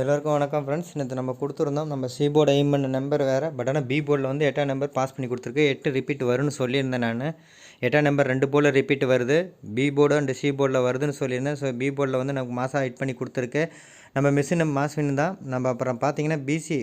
எல்லாருக்கும் வணக்கம் ஃப்ரெண்ட்ஸ் நேற்று நம்ம கொடுத்துருந்தோம் நம்ம சி போர்டு எய்ம் பண்ண நம்பர் வேறு பட் ஆனால் பி போர்டில் வந்து எட்டாம் நம்பர் பாஸ் பண்ணி கொடுத்துருக்கு. எட்டு ரிப்பீட் வரும்னு சொல்லியிருந்தேன் நான். எட்டாம் நம்பர் ரெண்டு போர்டில் ரிப்பீட் வருது. பி போர்டு அண்ட் சி போர்டில் வருதுன்னு சொல்லியிருந்தேன். ஸோ பி போர்டில் வந்து நமக்கு மாதம் ஹிட் பண்ணி கொடுத்துருக்கு. நம்ம மிஷின் மாஸ்வின் தான் நம்ம அப்புறம் பார்த்தீங்கன்னா பிசி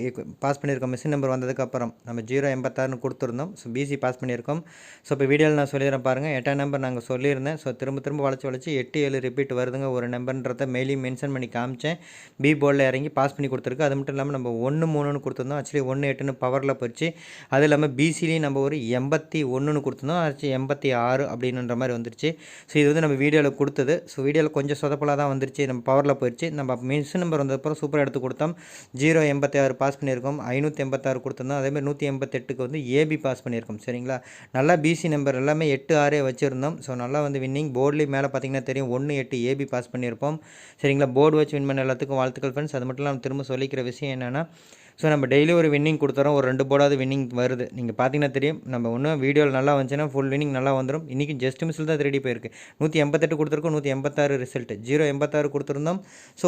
பாஸ் பண்ணியிருக்கோம். மிஷின் நம்பர் வந்ததுக்கப்புறம் நம்ம ஜீரோ எண்பத்தாறுன்னு கொடுத்துருந்தோம். ஸோ பிசி பாஸ் பண்ணியிருக்கோம். ஸோ இப்போ வீடியோவில் நான் சொல்லிடுறேன் பாருங்கள் எட்டாம் நம்பர் நாங்கள் சொல்லியிருந்தேன். ஸோ திரும்ப திரும்ப வளைச்சி வளைச்சி எட்டு ஏழு ரிப்பீட் வருதுங்க. ஒரு நம்பர்ன்றத மெயிலையும் மென்ஷன் பண்ணி காமிச்சேன். பி போர்டில் இறங்கி பாஸ் பண்ணி கொடுத்துருக்கு. அது மட்டும் இல்லாமல் நம்ம ஒன்று மூணுன்னு கொடுத்துருந்தோம். ஆக்சுவலி ஒன்று எட்டுன்னு பவரில் போச்சு. அது இல்லாமல் பிசிலையும் நம்ம ஒரு எண்பத்தி ஒன்றுன்னு கொடுத்துருந்தோம். ஆச்சு எண்பத்தி ஆறு அப்படின்ற மாதிரி வந்துருச்சு. ஸோ இது வந்து நம்ம வீடியோவில் கொடுத்தது. ஸோ வீடியோவில் கொஞ்சம் சொதப்பலாக தான் வந்துருச்சு. நம்ம பவரில் போயிடுச்சு நம்ம மிஷின் நம்பர் வந்ததுக்கப்புறம் சூப்பராக எடுத்து கொடுத்தோம். ஜீரோ எண்பத்தி ஆறு பாஸ் பண்ணியிருக்கோம். ஐநூற்றி எண்பத்தாறு கொடுத்துருந்தோம். அதேமாதிரி நூற்றி எண்பத்தெட்டுக்கு வந்து ஏபி பாஸ் பண்ணியிருக்கோம். சரிங்களா? நல்லா பிசி நம்பர் எல்லாமே எட்டு ஆறே வச்சுருந்தோம். ஸோ நல்லா வந்து வின்னிங் போர்ட்லேயும் மேலே பார்த்தீங்கன்னா தெரியும். ஒன்று எட்டு ஏபி பாஸ் பண்ணியிருப்போம். சரிங்களா? போர்டு வச்சு வின் பண்ண எல்லாத்துக்கும் வாழ்த்துக்கள் ஃப்ரெண்ட்ஸ் அது மட்டும் இல்லாமல் திரும்ப சொல்லிக்கிற விஷயம் என்னென்னா ஸோ நம்ம டெய்லி ஒரு வின்னிங் கொடுத்துறோம். ஒரு ரெண்டு போர்டாவது வின்னிங் வருது. நீங்கள் பார்த்தீங்கன்னா தெரியும். நம்ம ஒன்றும் வீடியோவில் நல்லா வந்துச்சுன்னா ஃபுல் வின்னிங் நல்லா வந்துடும் இன்றைக்கி ஜஸ்ட் மிஸ்ஸில் தான் திருடி போயிருக்கு. நூற்றி எண்பத்தெட்டு கொடுத்துருக்கோம். நூற்றி எண்பத்தாறு ரிசல்ட் ஜீரோ எண்பத்தாறு கொடுத்துருந்தோம். ஸோ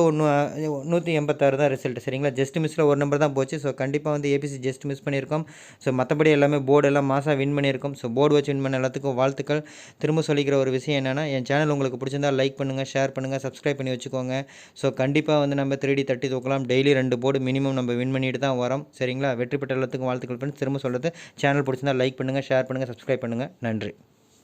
நூற்றி எண்பத்தாறு தான் ரிசல்ட் சரிங்களா? ஜஸ்ட் மிஸ்ஸில் ஒரு நம்பர் தான் போச்சு. ஸோ கண்டிப்பாக வந்து ஏபிசி ஜஸ்ட் மிஸ் பண்ணியிருக்கோம். ஸோ மற்றபடி எல்லாமே போர்டு எல்லாம் மாதம் வின் பண்ணியிருக்கோம். ஸோ போர்டு வச்சு வின் பண்ண எல்லாத்துக்கும் வாழ்த்துக்கள். திரும்ப சொல்லிக்கிற ஒரு விஷயம் என்னென்னா என் சேனல் உங்களுக்கு பிடிச்சிருந்தா லைக் பண்ணுங்கள் ஷேர் பண்ணுங்கள் சப்ஸ்கிரைப் பண்ணி வச்சுக்கோங்க. ஸோ கண்டிப்பாக வந்து நம்ம த்ரீ டி தட்டி தூக்கலாம். டெய்லி ரெண்டு போர்டு மினிமம் நம்ம வின் பண்ணிட்டு தான் வரோம். சரிங்களா? வெற்றி பெற்ற எல்லாத்துக்கும் வாழ்த்துக்கள் ஃப்ரெண்ட்ஸ் திரும்ப சொல்கிறது சேனல் பிடிச்சிருந்தா லைக் பண்ணுங்கள் ஷேர் பண்ணுங்கள் சப்ஸ்கிரைப் பண்ணுங்கள் நன்றி.